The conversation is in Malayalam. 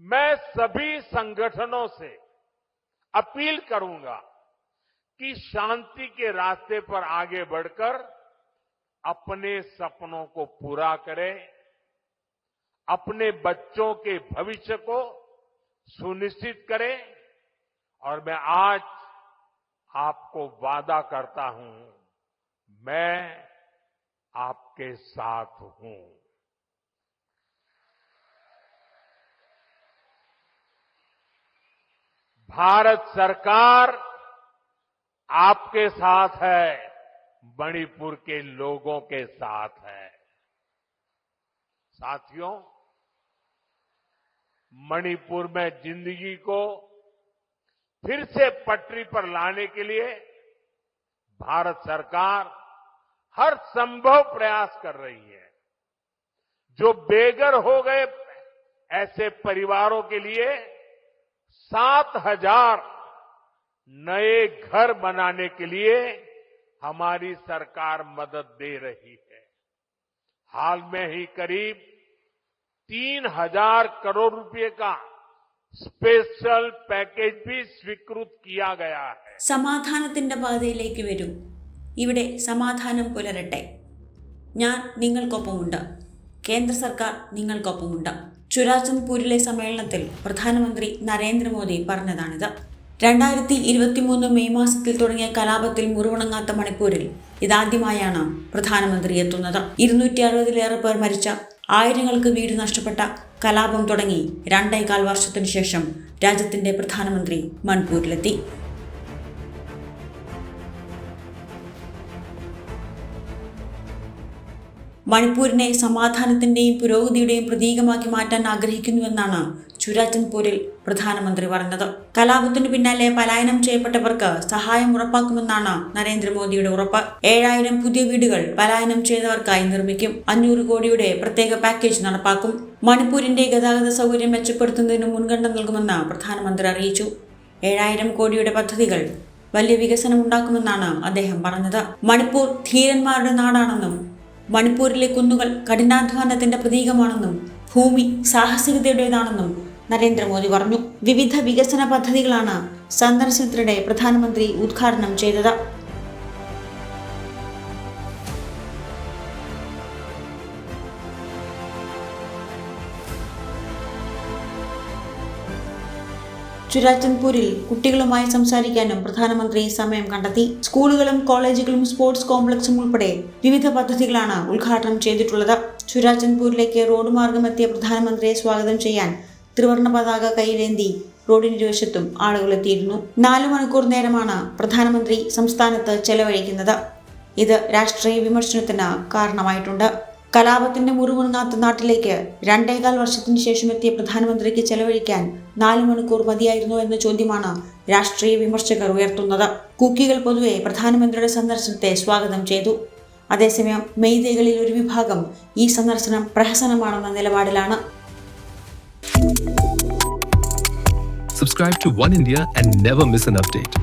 मैं सभी संगठनों से अपील करूँगा कि शांति के रास्ते पर आगे बढ़कर अपने सपनों को पूरा करें, अपने बच्चों के भविष्य को सुनिश्चित करें, और मैं आज आपको वादा करता हूँ, मैं आपके साथ हूँ। भारत सरकार आपके साथ है, मणिपुर के लोगों के साथ है। साथियों, मणिपुर में ज़िंदगी को फिर से पटरी पर लाने के लिए भारत सरकार हर संभव प्रयास कर रही है। जो बेघर हो गए ऐसे परिवारों के लिए सात हजार नए घर बनाने के लिए हमारी सरकार मदद दे रही है हाल में ही करीब तीन हजार करोड़ रुपए का स्पेशल पैकेज भी स्वीकृत किया गया है സമാധാനത്തിന്റെ പാതയിലേക്ക് വരൂ ഇവിടെ സമാധാനം പുലരട്ടെ ഞാൻ നിങ്ങൾക്കൊപ്പമുണ്ട് കേന്ദ്ര സർക്കാർ നിങ്ങൾക്കൊപ്പമുണ്ട് ചുരാചന്ദ്പൂരിലെ സമ്മേളനത്തിൽ പ്രധാനമന്ത്രി നരേന്ദ്രമോദി പറഞ്ഞതാണിത്. രണ്ടായിരത്തി ഇരുപത്തിമൂന്ന് മെയ് മാസത്തിൽ തുടങ്ങിയ കലാപത്തിൽ മുറിവണങ്ങാത്ത മണിപ്പൂരിൽ ഇതാദ്യമായാണ് പ്രധാനമന്ത്രി എത്തുന്നത്. ഇരുന്നൂറ്റി അറുപതിലേറെ പേർ മരിച്ച ആയിരങ്ങൾക്ക് വീട് നഷ്ടപ്പെട്ട കലാപം തുടങ്ങി രണ്ടേകാൽ വർഷത്തിനു ശേഷം രാജ്യത്തിന്റെ പ്രധാനമന്ത്രി മണിപ്പൂരിലെത്തി മണിപ്പൂരിനെ സമാധാനത്തിന്റെയും പുരോഗതിയുടെയും പ്രതീകമാക്കി മാറ്റാൻ ആഗ്രഹിക്കുന്നുവെന്നാണ് ചുരാചന്ദ്പൂരിൽ പ്രധാനമന്ത്രി പറഞ്ഞത്. കലാപത്തിന് പിന്നാലെ പലായനം ചെയ്യപ്പെട്ടവർക്ക് സഹായം ഉറപ്പാക്കുമെന്നാണ് നരേന്ദ്രമോദിയുടെ ഉറപ്പ്. ഏഴായിരം പുതിയ വീടുകൾ പലായനം ചെയ്തവർക്കായി നിർമ്മിക്കും. അഞ്ഞൂറ് കോടിയുടെ പ്രത്യേക പാക്കേജ് നടപ്പാക്കും. മണിപ്പൂരിന്റെ ഗതാഗത സൗകര്യം മെച്ചപ്പെടുത്തുന്നതിന് മുൻഗണന നൽകുമെന്ന് പ്രധാനമന്ത്രി അറിയിച്ചു. ഏഴായിരം കോടിയുടെ പദ്ധതികൾ വലിയ വികസനം ഉണ്ടാക്കുമെന്നാണ് അദ്ദേഹം പറഞ്ഞത്. മണിപ്പൂർ ധീരന്മാരുടെ നാടാണെന്നും മണിപ്പൂരിലെ കുന്നുകൾ കഠിനാധ്വാനത്തിന്റെ പ്രതീകമാണെന്നും ഭൂമി സാഹസികതയുടേതാണെന്നും നരേന്ദ്രമോദി പറഞ്ഞു. വിവിധ വികസന പദ്ധതികളാണ് സന്ദർശനത്തിനിടെ പ്രധാനമന്ത്രി ഉദ്ഘാടനം ചെയ്തത്. ചുരാചന്ദ്പൂരിൽ കുട്ടികളുമായി സംസാരിക്കാനും പ്രധാനമന്ത്രി സമയം കണ്ടെത്തി. സ്കൂളുകളും കോളേജുകളും സ്പോർട്സ് കോംപ്ലക്സും ഉൾപ്പെടെ വിവിധ പദ്ധതികളാണ് ഉദ്ഘാടനം ചെയ്തിട്ടുള്ളത്. ചുരാചന്ദ്പൂരിലേക്ക് റോഡ് മാർഗമെത്തിയ പ്രധാനമന്ത്രിയെ സ്വാഗതം ചെയ്യാൻ ത്രിവർണ പതാക കൈയിലേന്തി റോഡിനിരുവശത്തും ആളുകൾ എത്തിയിരുന്നു. നാലു മണിക്കൂർ നേരമാണ് പ്രധാനമന്ത്രി സംസ്ഥാനത്ത് ചെലവഴിക്കുന്നത്. ഇത് രാഷ്ട്രീയ വിമർശനത്തിന് കാരണമായിട്ടുണ്ട്. കലാപത്തിന്റെ മുറിവുണങ്ങാത്ത നാട്ടിലേക്ക് രണ്ടേകാൽ വർഷത്തിന് ശേഷം എത്തിയ പ്രധാനമന്ത്രിക്ക് ചെലവഴിക്കാൻ നാല് മണിക്കൂർ മതിയായിരുന്നു എന്ന ചോദ്യമാണ് രാഷ്ട്രീയ വിമർശകർ ഉയർത്തുന്നത്. കുക്കികൾ പൊതുവെ പ്രധാനമന്ത്രിയുടെ സന്ദർശനത്തെ സ്വാഗതം ചെയ്തു. അതേസമയം മെയ്തേകളിൽ ഒരു വിഭാഗം ഈ സന്ദർശനം പ്രഹസനമാണെന്ന നിലപാടിലാണ്. Subscribe to One India and never miss an update.